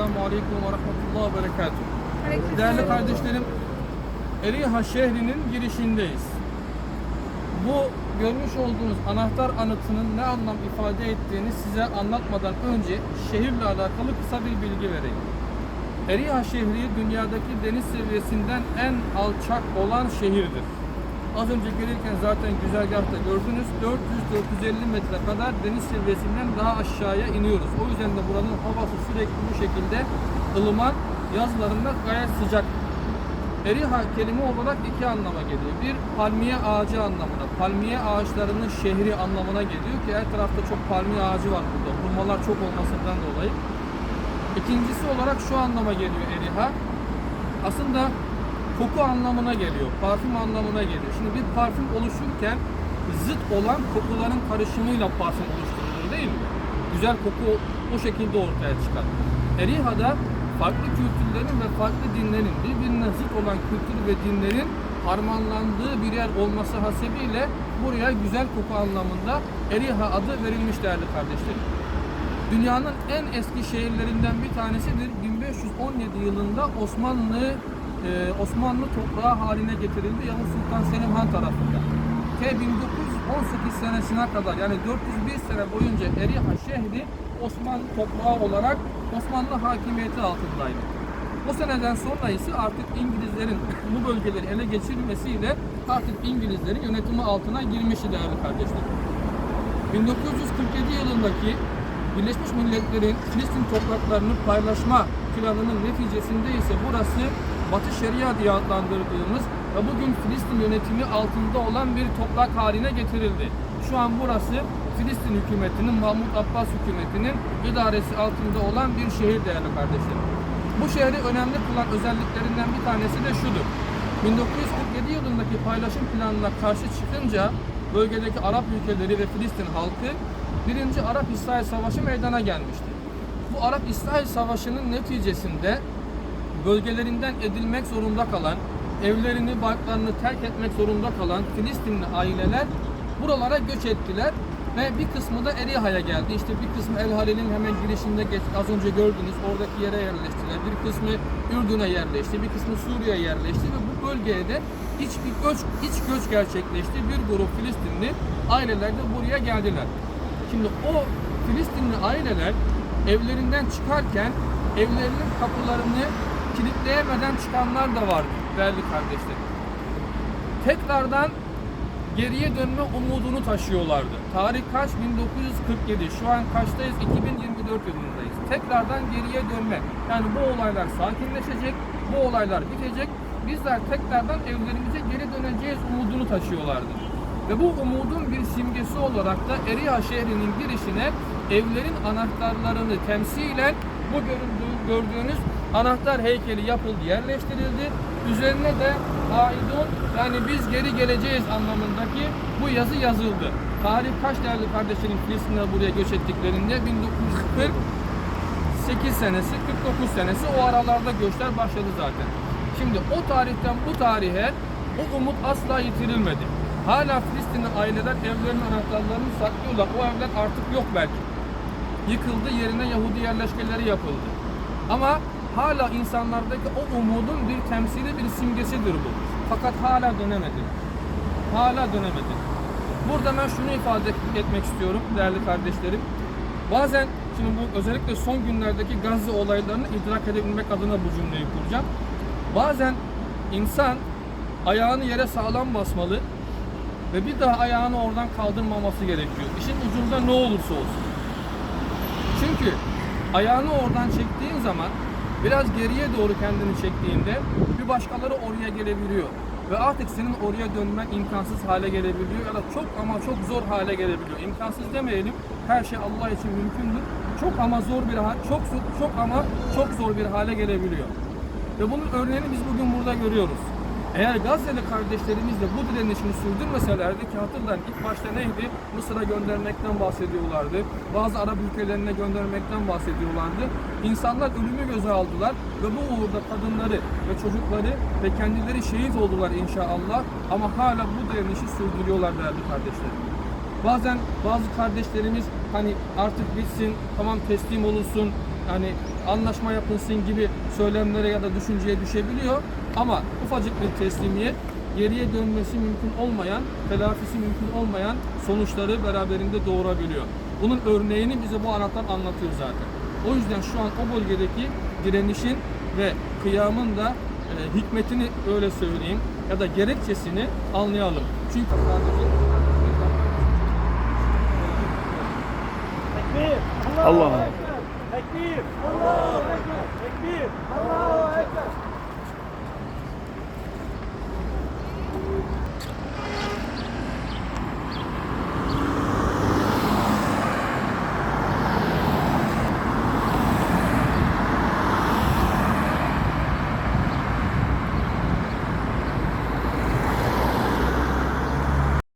Esselamu Aleyküm ve Rahmetullah ve Berekatuhu. Değerli kardeşlerim, Eriha şehrinin girişindeyiz. Bu görmüş olduğunuz anahtar anıtının ne anlam ifade ettiğini size anlatmadan önce şehirle alakalı kısa bir bilgi vereyim. Eriha şehri dünyadaki deniz seviyesinden en alçak olan şehirdir. Az önce gelirken zaten güzergahta gördünüz 400-450 metre kadar deniz seviyesinden daha aşağıya iniyoruz. O yüzden de buranın havası sürekli bu şekilde ılıman, yazlarında gayet sıcak. Eriha kelime olarak iki anlama geliyor. Bir palmiye ağacı anlamına, palmiye ağaçlarının şehri anlamına geliyor ki her tarafta çok palmiye ağacı var burada. Hurmalar çok olmasından dolayı. İkincisi olarak şu anlama geliyor Eriha. Aslında koku anlamına geliyor, parfüm anlamına geliyor. Şimdi bir parfüm oluşurken zıt olan kokuların karışımıyla parfüm oluşturulur değil mi? Güzel koku o şekilde ortaya çıkar. Eriha'da farklı kültürlerin ve farklı dinlerin birbirine zıt olan kültür ve dinlerin harmanlandığı bir yer olması hasebiyle buraya güzel koku anlamında Eriha adı verilmiş değerli kardeşlerim. Dünyanın en eski şehirlerinden bir tanesidir. 1517 yılında Osmanlı e, Osmanlı toprağı haline getirildi Yavuz Sultan Selim Han tarafından. T 1918 senesine kadar yani 401 sene boyunca Eriha şehri Osmanlı toprağı olarak Osmanlı hakimiyeti altındaydı. O seneden sonra ise artık İngilizlerin bu bölgeleri ele geçirmesiyle artık İngilizlerin yönetimi altına girmişti değerli kardeşlerim. 1947 yılındaki Birleşmiş Milletler'in Filistin topraklarını paylaşma planının neticesinde ise burası Batı Şeria diye adlandırdığımız ve bugün Filistin yönetimi altında olan bir toprak haline getirildi. Şu an burası Filistin hükümetinin, Mahmut Abbas hükümetinin idaresi altında olan bir şehir değerli kardeşlerim. Bu şehri önemli kılan özelliklerinden bir tanesi de şudur. 1947 yılındaki paylaşım planına karşı çıkınca bölgedeki Arap ülkeleri ve Filistin halkı birinci Arap-İsrail Savaşı meydana gelmişti. Bu Arap-İsrail Savaşı'nın neticesinde bölgelerinden edilmek zorunda kalan, evlerini, barklarını terk etmek zorunda kalan Filistinli aileler buralara göç ettiler ve bir kısmı da Eriha'ya geldi. İşte bir kısmı El Halil'in hemen girişinde geç, az önce gördünüz oradaki yere yerleştiler. Bir kısmı Ürdün'e yerleşti, bir kısmı Suriye'ye yerleşti ve bu bölgeye de iç bir göç, iç göç gerçekleşti. Bir grup Filistinli aileler de buraya geldiler. Şimdi o Filistinli aileler evlerinden çıkarken evlerinin kapılarını kilitleyemeden çıkanlar da vardı değerli kardeşlerim. Tekrardan geriye dönme umudunu taşıyorlardı. Tarih kaç? 1947. Şu an kaçtayız? 2024 yılındayız. Tekrardan geriye dönme. Yani bu olaylar sakinleşecek, bu olaylar bitecek. Bizler tekrardan evlerimize geri döneceğiz umudunu taşıyorlardı. Ve bu umudun bir simgesi olarak da Eriha şehrinin girişine evlerin anahtarlarını temsilen bu gördüğünüz anahtar heykeli yapıldı, yerleştirildi. Üzerine de aidun yani biz geri geleceğiz anlamındaki bu yazı yazıldı. Tarih kaç değerli kardeşlerim Filistin'e buraya göç ettiklerinde 1948 senesi, 49 senesi o aralarda göçler başladı zaten. Şimdi o tarihten bu tarihe o umut asla yitirilmedi. Hala Filistinli aileler evlerinin anahtarlarını saklıyorlar. O evler artık yok belki. Yıkıldı yerine Yahudi yerleşkeleri yapıldı. Ama hala insanlardaki o umudun bir temsili bir simgesidir bu. Fakat hala dönemedi. Hala dönemedi. Burada ben şunu ifade etmek istiyorum değerli kardeşlerim. Bazen şimdi bu özellikle son günlerdeki Gazze olaylarını idrak edebilmek adına bu cümleyi kuracağım. Bazen insan ayağını yere sağlam basmalı ve bir daha ayağını oradan kaldırmaması gerekiyor. İşin ucunda ne olursa olsun. Çünkü ayağını oradan çektiğin zaman biraz geriye doğru kendini çektiğinde bir başkaları oraya gelebiliyor. Ve artık senin oraya dönmen imkansız hale gelebiliyor ya da çok ama çok zor hale gelebiliyor. İmkansız demeyelim. Her şey Allah için mümkündür. Çok ama zor bir çok çok ama çok zor bir hale gelebiliyor. Ve bunun örneğini biz bugün burada görüyoruz. Eğer Gazze'li kardeşlerimiz de bu direnişini sürdürmeselerdi ki hatırlayın ilk başta neydi? Mısır'a göndermekten bahsediyorlardı. Bazı Arap ülkelerine göndermekten bahsediyorlardı. İnsanlar ölümü göze aldılar ve bu uğurda kadınları ve çocukları ve kendileri şehit oldular inşallah. Ama hala bu direnişi sürdürüyorlar değerli kardeşlerim. Bazen bazı kardeşlerimiz hani artık bitsin, tamam teslim olursun, hani anlaşma yapılsın gibi söylemlere ya da düşünceye düşebiliyor. Ama ufacık bir teslimiyet geriye dönmesi mümkün olmayan, telafisi mümkün olmayan sonuçları beraberinde doğurabiliyor. Bunun örneğini bize bu anahtar anlatıyor zaten. O yüzden şu an o bölgedeki direnişin ve kıyamın da e, hikmetini öyle söyleyeyim ya da gerekçesini anlayalım. Çünkü sadece Tekbir. Allah. Tekbir. Ekber. Tekbir.